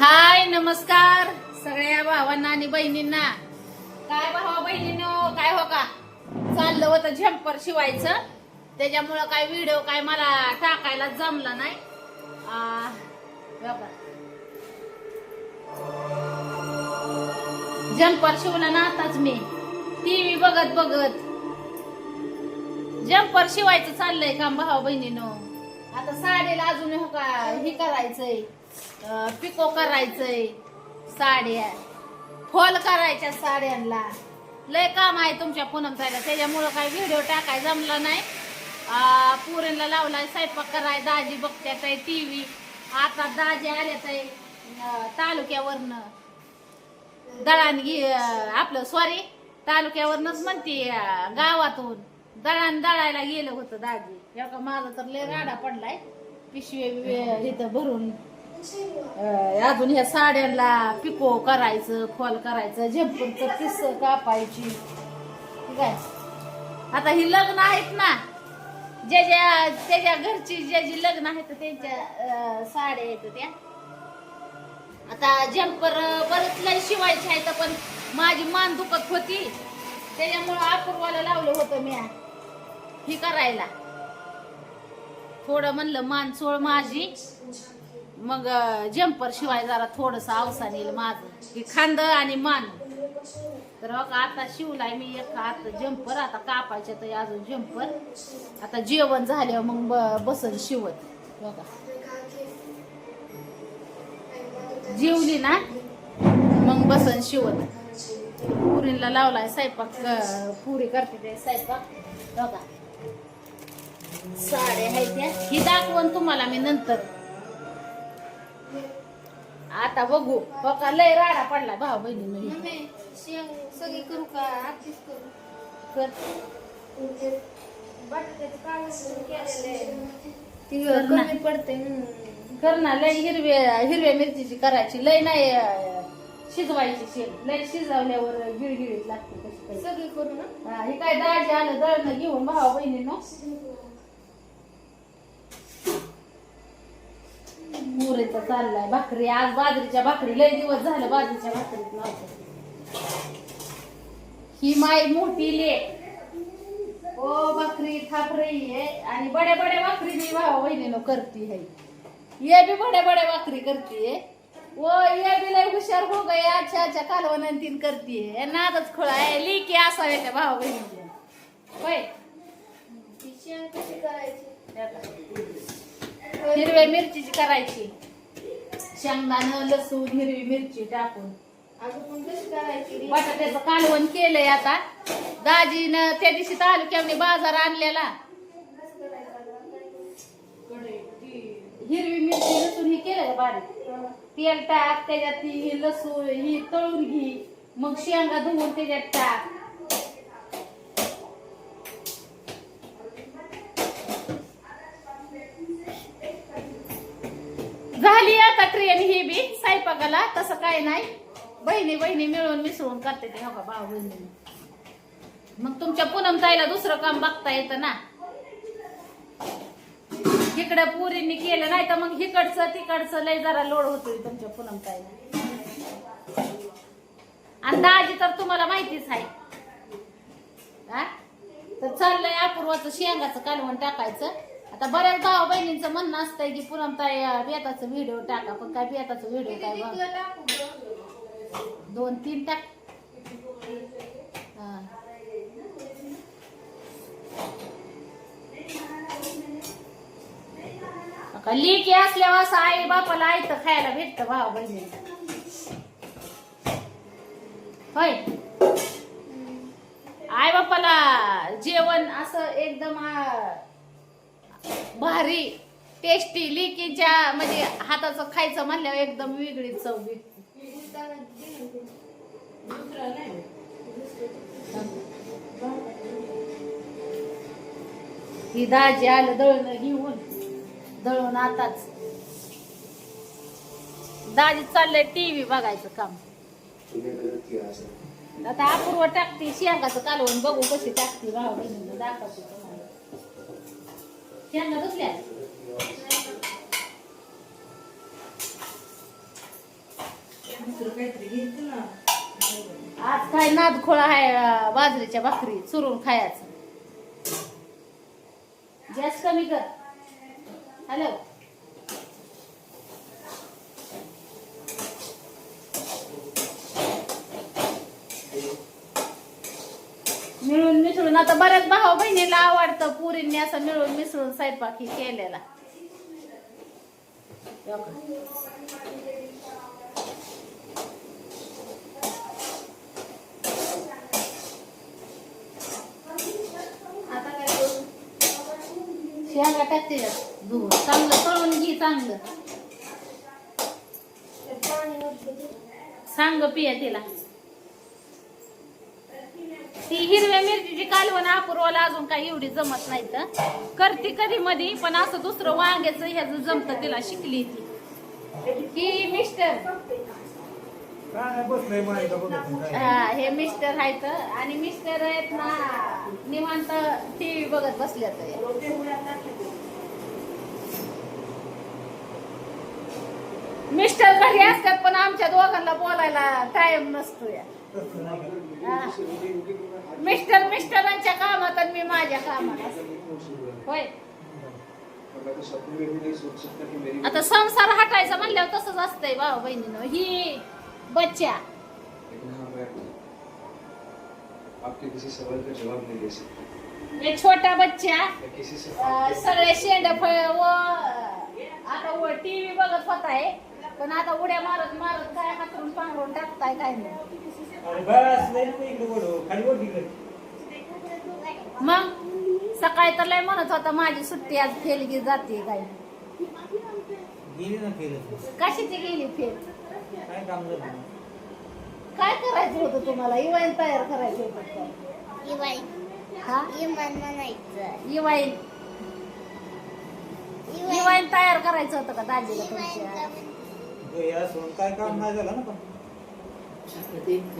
हाय नमस्कार. सगळ्या भावांना आणि बहिणींना. काय भावा बहिणींनो? काय हो का? चाललं होतं झंपर शिवायचं. त्याच्यामुळं काय व्हिडिओ काय मला टाकायला जमला नाही. आ, शिवला ना आताच मी. टीव्ही बघत बघत. जंपर शिवायचं चाललंय काम भावा बहिणीनो. आता साडीला अजून हो का हे करायचंय. पिको करायचंय साड्या. फोल करायच्या साड्यांना लय काम आहे तुमच्या पूनम साईला त्याच्यामुळं काही व्हिडिओ टाकाय जमला नाही. आ, लावलाय स्वयंपाक कराय दाजी बघत्यात आहे टीव्ही आता दाजी आल्यात आहे तालुक्यावरनं. दळण घे आपलं सॉरी तालुक्यावरनच म्हणते गावातून. दळण दळायला गेलं होतं दाजी. एका माझा तर लय राडा पडलाय. पिशवी इथं भरून. अजून ह्या साड्यांना पिको करायचं फॉल करायचं झेंपूरचं पिस कापायची. ठीक आहे? आता ही लग्न आहेत ना. ज्या ज्या त्याच्या घरची ज्या जी लग्न आहेत त्यांच्या साड्या आहेत त्या. आता जम्पर बरंच लय शिवायचे आहेत पण माझी मान दुखत होती. त्याच्यामुळं अपूर्वाला लावलं होतं मी ही करायला. थोडं म्हणलं मान सोळ माझी. मग जम्पर शिवाय जरा थोडस अवसान येईल माझं. की खांद आणि मान. तर बघा आता शिवलाय मी एक हात जम्पर आता कापायचे तर अजून जम्पर आता जेवण झाल्यावर मग ब- बसन शिवत. बघा. जेवली ना मग बसन शिवत. पुरीला लावलाय स्वयंपाक पुरी करते ते स्वयंपाक. बघा. साड्या आहेत त्या. ही दाखवून तुम्हाला मी नंतर. आता बघू. बघा लय राडा पडला भाऊ बहिणी सगळी करू का? करू. कर. पडते कर ना लय हिरवे हिरव्या मिरचीची करायची. लय नाही शिजवायची शेल लय शिजवल्यावर गिळगिळीत लागते कशी. सगळी करू ना? हा, काय दाजी आलं दळणं घेऊन भावा बहिणीनं. पुरेचा चाललाय. भाकरी आज बाजरीच्या भाकरी लय दिवस झालं बाजरीच्या भाकरीत नव्हतं. ही माय मोठी लेक ओ भाकरी थापरी आहे आणि बड्या बड्या भाकरी मी भावा बहिणीनं करती है. ये भी बड्या बड्या भाकरी करती है. वो ये भी लय हुशार हो गए अच्छा अच्छा कालवण तीन करती है. नादच खोळा आहे. लिकी असावे त्या भावा बहिणीच्या होय. करायची? हिरव्या मिरचीची करायची. शेंगदाणं लसूण हिरवी मिरची टाकून. अगं पण कशी करायची? बटाट्याचं कालवण केलंय आता. दाजीनं त्या दिवशी तालुक्याने बाजार आणलेला. हिरवी मिरची लसूण ही केलं बारीक. तेल टाक त्याच्यात ही लसूण ही तळून घे. मग शेंगा धुवून त्याच्यात टाक. झाली आता ट्रेन ही बी स्वयंपाकाला तसं काय नाही. बहिणी बहिणी मिळून मिसळून करते ते हो का भाऊ बहिणी मग तुमच्या पूनम ताईला दुसरं काम बघता येतं ना. इकडं पुरींनी केलं नाही तर मग इकडचं तिकडचं लय जरा लोड होतोय तुमच्या पूनम ताईला आणि दाजी तर तुम्हाला माहितीच आहे. तर चाललंय अपूर्वाचं शेंगाचं कालवण टाकायचं. आता बऱ्याच भाऊ बहिणींचं म्हणणं असतंय की पुनम ताई बेताचं व्हिडिओ टाका पण काय बेताचं व्हिडिओ काय बघ. दोन तीन टाक हा. का लेकी असल्यावर असं आई बापाला आयतं खायला भेटतं भावा बहिणी होय आई बापाला जेवण असं एकदम भारी टेस्टी लिकीच्या म्हणजे हाताचं खायचं म्हणल्यावर एकदम वेगळी चव भेटते ही दाजी आलं दळण घेऊन. दळून आताच. दाजी चाललंय टीव्ही बघायचं काम. आता अपूर्व टाकते शेंगाचं कालवून बघू कशी टाकते भाव बहिणी दाखवते. तुम्हाला शेंगा धुतल्या दुसरं काहीतरी घ्यायचं ना? आज काय नादखोळा आहे बाजरीच्या भाकरी चुरून खायचं. गॅस कमी कर. हॅलो मिळून मिसळून. आता बऱ्याच भाऊ बहिणीला आवडतं पुरींनी असं मिळून मिसळून स्वयंपाक ही केलेला. शेंगा टाकते धुवून. चांगलं तळून घे चांगलं. सांग पिया तिला. ती हिरव्या मिरचीची कालवण अपूर्वाला अजून काही एवढी जमत नाही तर. करते कधी मधी पण असं दुसरं वांग्याचं ह्याचं जमत तिला शिकली ती. ही मिस्टर. बसलंय. हा, हे मिस्टर आहेत आणि मिस्टर आहेत ना निवांत टीव्ही बघत बसल्यात मिस्टर घरी असतात पण आमच्या दोघांना बोलायला टाइम नसतो या. मिस्टर मिस्टरांच्या कामात आणि मी माझ्या कामात होय. आता संसार हटायचा म्हणल्यावर तसंच असतंय भाऊ बहिणीनं. ही बच्चा. आपके किसी सवाल का जवाब नहीं दे सकते छोटा बच्चा. मैं सगळे शेंड फळ व आता टीव्ही बघत होताय. पण आता उड्या मारत मारत काय हातरून पांघरून टाकताय काय नाही. अरे बस इकडे. खाली. मग? सकाळी तर लय म्हणत होता माझी सुट्टी आज फेलगी जाते काय? गेली ना कशाची गेली फेल? काय काम झालं? काय करायचं होतं तुम्हाला? इवाईन तयार करायचं होतं काय? इवाई हा? इमान म्हणायचं. इवाईन इवाईन तयार करायचं होतं का दाजीला तुमच्या? काय काम नाही झालं ना पण.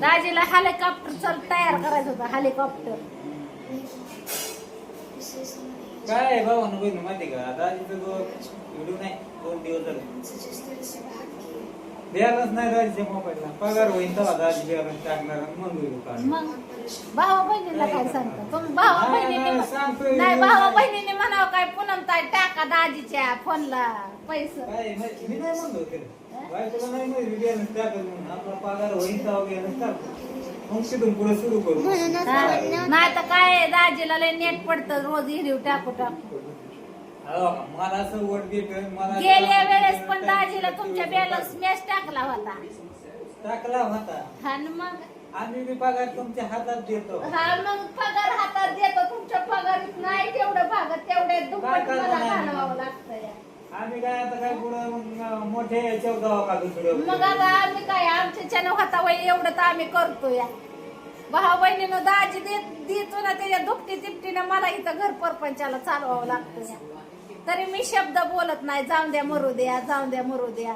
दाजीला हेलिकॉप्टर चल तयार करायचं होतं हेलिकॉप्टर काय भावानं बहिणी माहिती का? दाजीचं व्हिडिओ नाही दोन दिवस झाले. नाही दाजीच्या मोबाईलला पगार होईल तेव्हा दाजी बॅलन्स टाकणार मग व्हिडिओ मग भावा बहिणीला काय सांगता? तुम्ही भावा नाही, बहिणीने नाही, भावा बहिणीने म्हणावं काय पुनम ताई टाका दाजीच्या फोनला पैसे. मी नाही म्हणलो बायकोला नाही माहिती टाकल म्हणून आपला पगार होईल तेव्हा टाकतो मग तिथून पुढे सुरू करू काय दाजीला लय नेट पडतं रोज हिरीव टाकू टाकू. मला असं वोट देत मला गेल्या वेळेस पण दाजीला तुमच्या बॅलन्स मॅच टाकला होता. टाकला होता मग? आम्ही बी पगार तुमच्या हातात देतो हा मग पगार हातात देतो तुमच्या पगार नाही तेवढं भागत तेवढ्या दुप्पट काय करणार मला नाही? घालवावं आम्ही काय आता काय पुढं मग मोठे याच्यावर मग आता आम्ही काय आमच्या होता वय एवढं तर आम्ही करतो या भाऊ बहिणीनं दाजी देत देतो ना त्याच्या दुपटी तिपटीनं मला इथं घर परपंचाला चालवावं लागतं या. तरी मी शब्द बोलत नाही जाऊन द्या मरू द्या जाऊन द्या मरू द्या.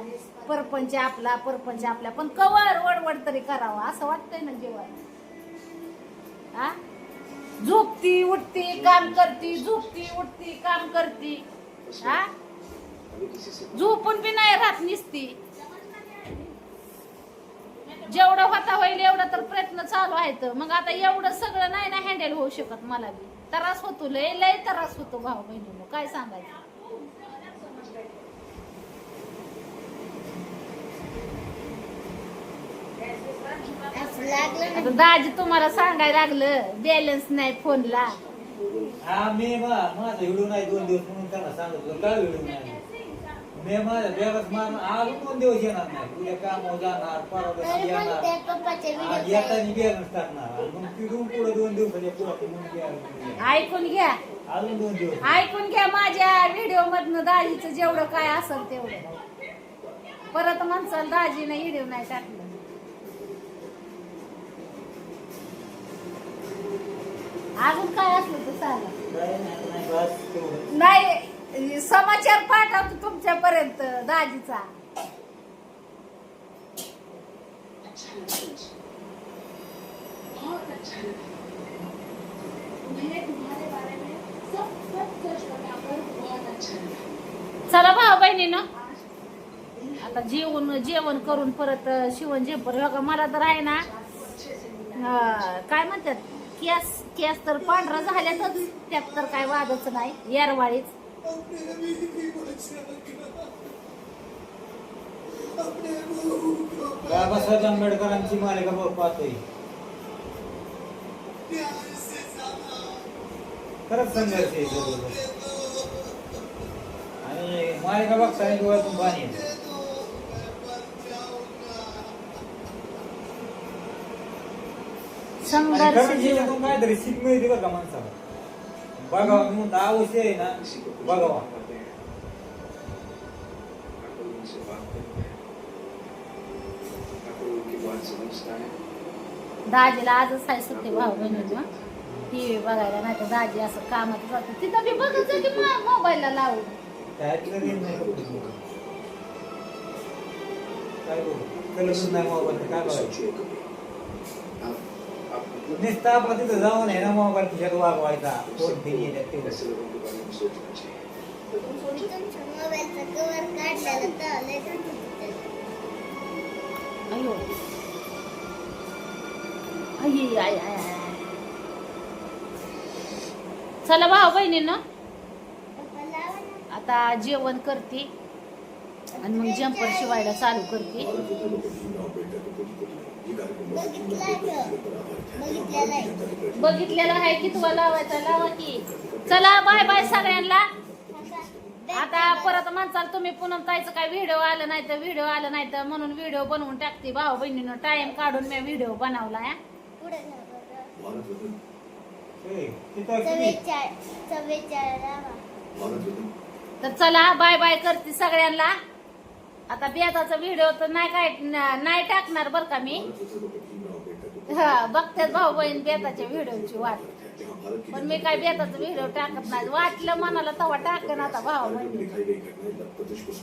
परपंच आपला परपंच आपला. पण कवर वडवड तरी करावा असं वाटतंय ना जीवन हा झोपती उठती काम करती झोपती उठती काम करती. हा झोपून बी नाही राहत निसती. जेवढं होता होईल एवढं तर प्रयत्न चालू आहेत. मग आता एवढं सगळं नाही ना हँडल होऊ शकत मला बी. त्रास होतो लय लय त्रास होतो भाऊ बहिणीनं काय सांगायचं? आता दाजी तुम्हाला सांगायला लागलं बॅलन्स नाही फोनला. हा मी माझा व्हिडिओ नाही दोन दिवस म्हणून त्यांना सांगत होतो काय व्हिडिओ नाही? मी माझा बॅलन्स मारून अजून दोन दिवस येणार नाही? उद्या कामावर जाणार परवा तर दिवशी मग येणार. त्या पप्पाच्या आज व्हिडिओ येताना बॅलन्स टाकणार आणि मग तिथून पुढे दोन दिवसाच्या पुढे मग balance येणार. ऐकून घ्या. अजून दोन दिवस. ऐकून घ्या माझ्या व्हिडिओ मधनं दाजीचं जेवढं काय असेल तेवढं. परत म्हणसाल दाजीनं व्हिडिओ नाही टाकलं. अजून काय असलं तर सांगा काय नाही समाचार पाठवतो तुमच्यापर्यंत दाजीचा. चला भाऊ बहिणीनं. आता जेवण जेवण करून परत शिवण झेपर बघा मला तर आहे ना काय म्हणतात केस केस तर पांढरा झाल्यातच त्यात तर काय वादच नाही येरवाळीच. बाबासाहेब आंबेडकरांची मालिका बघ पाहतोय. खरंच संघर्ष आहे. आणि मालिका बघताना डोळ्यातून पाणी संघर्ष जीवनातून काहीतरी शिक मिळते का माणसाला. बघावा मी म्हणतो आवश्य आहे ना किसी को कुछ बघावा बताते हैं ना कोई उनसे बात करता है ना कोई उनकी बात समझता है दाजीला आजच आहे सुट्टी भाऊ बहिणीला टीव्ही बघायला नाही तर दाजी असं कामात जाते तिथं बी बघत जा की मोबाईलला लावून त्यातलं रील नाही बघतो. काय बघू कलरच नाही मोबाईल काय बघायचं नुसतं आपलं तिथं जाऊन आहे ना मोबाईल खिशात वागवायचा. कोण फिरी येतात ते अयो. आई चला भाऊ बहिणीनं. ना. आता जेवण करते. आणि मग जम्पर शिवायला चालू करते? बघितलेला आहे. की तुला लावायचा लावा की चला बाय बाय सगळ्यांना आता परत म्हणचाल तुम्ही पुन्हा ताईचं काय व्हिडिओ आलं नाही तर व्हिडिओ आलं नाही तर म्हणून व्हिडिओ बनवून टाकते भाऊ बहिणीनं टाइम काढून मी व्हिडिओ बनवला. तर चला बाय बाय करते सगळ्यांना आता बेदाचा व्हिडिओ तर नाही काय नाही टाकणार बर का मी. हा बघते भाऊ बहीण बेताच्या व्हिडिओची वाट. पण मी काय बेताचा व्हिडिओ टाकत नाही. वाटलं मनाला तेव्हा टाकेन आता भाऊ बहिणी